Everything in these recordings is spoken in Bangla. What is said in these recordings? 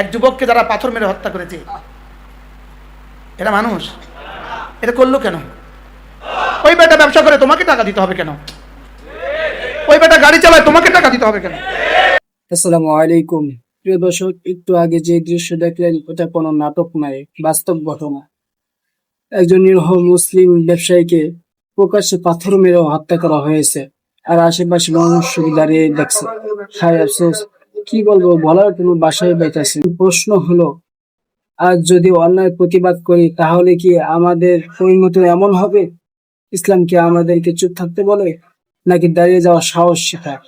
এক যুবককে যারা পাথর মেরে হত্যা করেছে। এটা মানুষ। এটা করল কেন? ওই বেটা ব্যবসা করে তোমাকে টাকা দিতে হবে কেন? ওই বেটা গাড়ি চালায় তোমাকে টাকা দিতে হবে কেন? আসসালামু আলাইকুম। প্রিয় দর্শক, একটু আগে যে দৃশ্য দেখলেন, ওটা কোনো নাটক নয়, বাস্তব ঘটনা। একজন নিরহ মুসলিম ব্যবসায়ীকে প্রকাশ্যে পাথর মেরে হত্যা করা হয়েছে, আর আশেপাশে মানুষ দাঁড়িয়ে দেখছে। হায় আফসোস কি বলব বলার কোনো বাসায় পাইতেছে প্রশ্ন হলো, আজ যদি অন্যায় প্রতিবাদ করি, তাহলে কি আমাদের পরিণতি এমন হবে? ইসলাম কি আমাদেরকে চুপ থাকতে বলে, নাকি দাঁড়িয়ে যাওয়ার সাহস শেখায়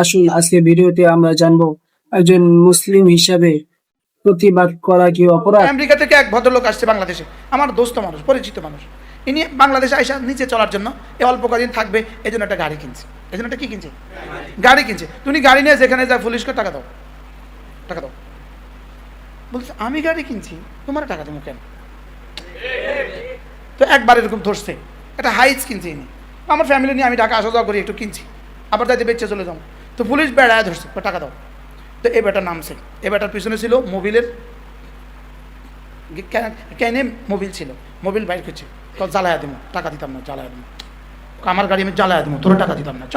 আসুন, আজকে ভিডিওতে আমরা জানব, একজন মুসলিম হিসাবে প্রতিবাদ করা কি অপরাধ? আমেরিকা থেকে এক ভদ্রলোক আসছে বাংলাদেশে, আমার দোস্ত মানুষ, পরিচিত মানুষ। ইনি বাংলাদেশে আইসা নিচে চলার জন্য এ অল্প কদিন থাকবে এই জন্য একটা গাড়ি কিনছে। জন্য একটা কি কিনছে? গাড়ি কিনছে। তুমি গাড়ি নিয়ে যেখানে যা পুলিশকে টাকা দাও। টাকা দাও। বলছে, আমি গাড়ি কিনছি, তোমার টাকা দেবো কেন? তো একবার এরকম ধরছে। একটা হাইস কিনছে ইনি। আমার ফ্যামিলি নিয়ে আমি টাকা আসা যাওয়া করি, একটু কিনছি। আবার যাইতে বেঁচে চলে যাব। তো পুলিশ বেড়ায় ধরছে "ও টাকা দাও। তো এ বেটার নামছে। এ বেটার পিছনে ছিল মোবিলের কেনে মোবিল ছিল। মোবিল বাইর করছে। তো জ্বালায়া দিব টাকা দিতাম না, জ্বালায়া দিব আমার গাড়ি আমি জ্বালায়া দিব তোর টাকা দিতাম না চ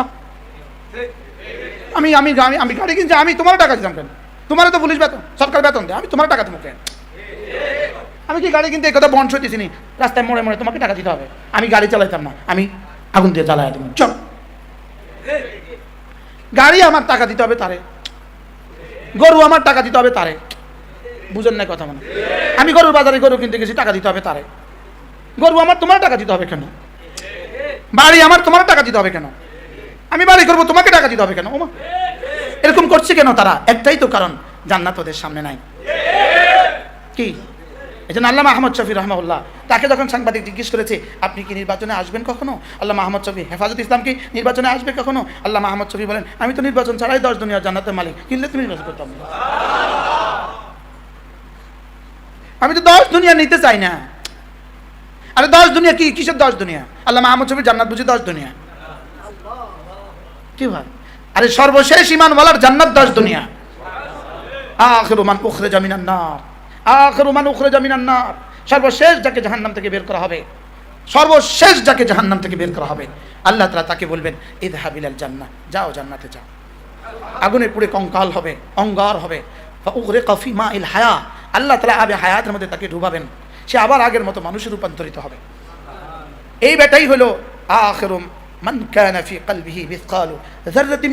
আমি আমি আমি আমি গাড়ি কিনছি, আমি তোমার টাকা দিতাম কেন? তোমার তো পুলিশ বেতন, সরকার বেতন দেয়, আমি তোমার টাকা দেবো কেন? আমি কি গাড়ি কিনতে কথা বন্ধ হইতেছি নি রাস্তায় মোড়ে মোড়ে তোমাকে টাকা দিতে হবে। আমি গাড়ি চালাইতাম না, আমি আগুন দিয়ে জ্বালায়া দেবো চল। গাড়ি আমার টাকা দিতে হবে তারে। গরু আমার টাকা দিতে হবে তারে। বুঝেন না কথা মানে। আমি গরুর বাজারে গরু কিনতে গেছি, টাকা দিতে হবে তারে। গরু আমার, তোমার টাকা দিতে হবে কেন? বাড়ি আমার তোমার টাকা দিতে হবে কেন? আমি বাড়ি করব, তোমাকে টাকা দিতে হবে কেন? ওমা, এরকম করছে কেন তারা? একটাই তো কারণ, জান্নাত ওদের সামনে নাই। কি? এই জন্য আল্লাহ আহমদ শফি রহমাউল্লাহ তাকে যখন সাংবাদিক জিজ্ঞেস করেছে, আপনি কি নির্বাচনে আসবেন কখনো? আল্লাহ মাহমদ শফি, হেফাজত ইসলাম কি নির্বাচনে আসবে কখনো? আল্লাহ মাহমদ শফি বলেন, আমি তো নির্বাচন ছাড়াই দশ দুনিয়ার জান্নাতের মালিক, কিনলে তুমি নির্বাচন করতাম। আমি তো দশ দুনিয়া নিতে চাই না। আরে দশ দুনিয়া, কি, কিসের দশ দুনিয়া? আল্লাহ মাহমদ শফি জান্নাত বুঝি দশ দুনিয়া? কি ভাই? আরে সর্বশেষ ইমান বলার জান্নাত দশ দুনিয়া। আখিরু মান উখরিজা মিনান নার। আখিরু মান উখরিজা মিনান নার। সর্বশেষ যাকে জাহান্নাম থেকে বের করা হবে, সর্বশেষ যাকে জাহান্নাম থেকে বের করা হবে, আল্লাহ তাআলা তাকে বলবেন ইদহাবিলাল জান্নাহ, যাও জান্নাতে যাও। আগুনে পুড়ে কঙ্কাল হবে, অঙ্গার হবে। উগরে কফি মা ইল হায়া। আল্লাহ তালা আবে হায়াতের মধ্যে তাকে ডুবাবেন। সে আবার আগের মতো মানুষে রূপান্তরিত হবে। এই বেটাই হলো, আখেরুম মান কানা ফি কলবিহি মিসকালু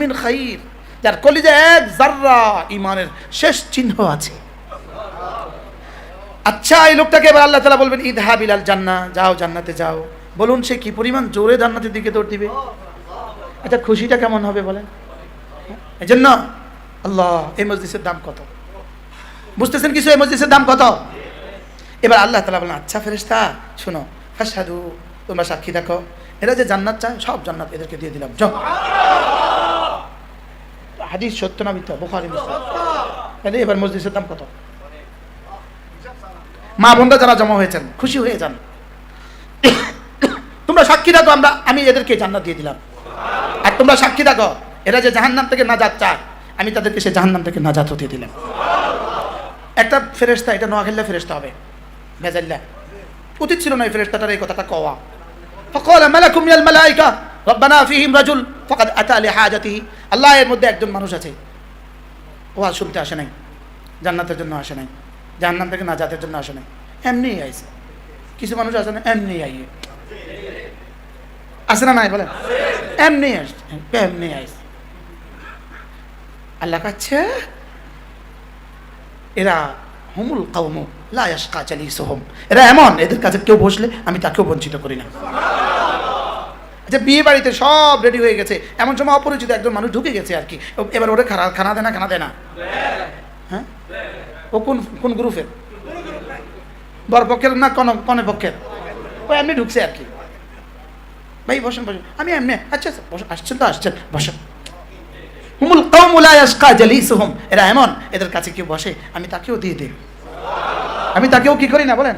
মিন খাইর, যার কলিজে এক জাররা ইমানের শেষ চিহ্ন আছে। আচ্ছা এই লোকটাকে এবার আল্লাহ তালা বলবেন, ইদহা বিলাল জান্না যাও জান্নাতে যাও। বলুন, সে কি পরিমাণ জোরে জান্নাতের দিকে দৌড় দিবে? আচ্ছা খুশিটা কেমন হবে বলেন? এই জন্য আল্লাহ, এই মসজিদের দাম কত? বুঝতেছেন কিছু? এই মসজিদের দাম কত? এবার আল্লাহ তালা বলেন আচ্ছা ফেরেস্তা শোনো ফাসাদু তোমরা সাক্ষী দেখো এরা যে জান্নাত চায়, সব জান্নাত এদেরকে দিয়ে দিলাম। যাও। হাদিস সত্য না বোখারি তাহলে এবার মসজিদের দাম কত? মা বোনরা যারা জমা হয়েছেন, খুশি হয়ে যান। তোমরা সাক্ষী রাখো আমরা, আমি এদেরকে জান্নাত দিয়ে দিলাম। আর তোমরা সাক্ষী রাখো এরা যে জাহান্নাম থেকে নাজাত চায়, আমি তাদেরকে সে জাহান্নাম থেকে নাজাত হতে দিলাম। একটা ফেরেস্তা এটা নোয়াখাল্লা ফেরেস্তা হবে। ভেজাল্লা উচিত ছিল না এই ফেরেস্তাটার এই কথাটা কওয়া। ফকল মালাকুম ইয়াল মালাইকা, রব্বানা ফিহিম রাজুল, ফকাদ আতা আলি হাজাতিহি। আল্লাহ এর মধ্যে একজন মানুষ আছে। ও আর শুনতে আসে নাই। জান্নাতের জন্য আসে নাই। জাহান্নাম থেকে নাজাতের জন্য আসে নাই। এমনিই আইসে কিছু মানুষ আসে না এমনি আইয়ে। আসে না নাই বলে এমনি আসছে এমনি আইসে আল্লাহ কাছে, এরা হুমুল কাউমুক লায়াসকা চালিসহম এরা এমন এদের কাছে কেউ বসলে আমি তাকেও বঞ্চিত করি না। আচ্ছা বিয়ে বাড়িতে সব রেডি হয়ে গেছে। এমন সময় অপরিচিত একজন মানুষ ঢুকে গেছে আর কি। এবার ওরে খানা খানা দেনা খানা দেনা। হ্যাঁ? ও কোন কোন গ্রুপের? বর পক্ষের না কোন কনে পক্ষের? ও এমনি ঢুকছে আর কি। ভাই বসেন বসেন। আমি এমনি আচ্ছা আচ্ছা, আসছেন তো আসছেন বসেন। হুমুল কৌমুলা ইয়াসকা জালিসুহুম। এরা এমন এদের কাছে কেউ বসে আমি তাকেও দিয়ে দিই। আমি তাকেও কি করি না বলেন?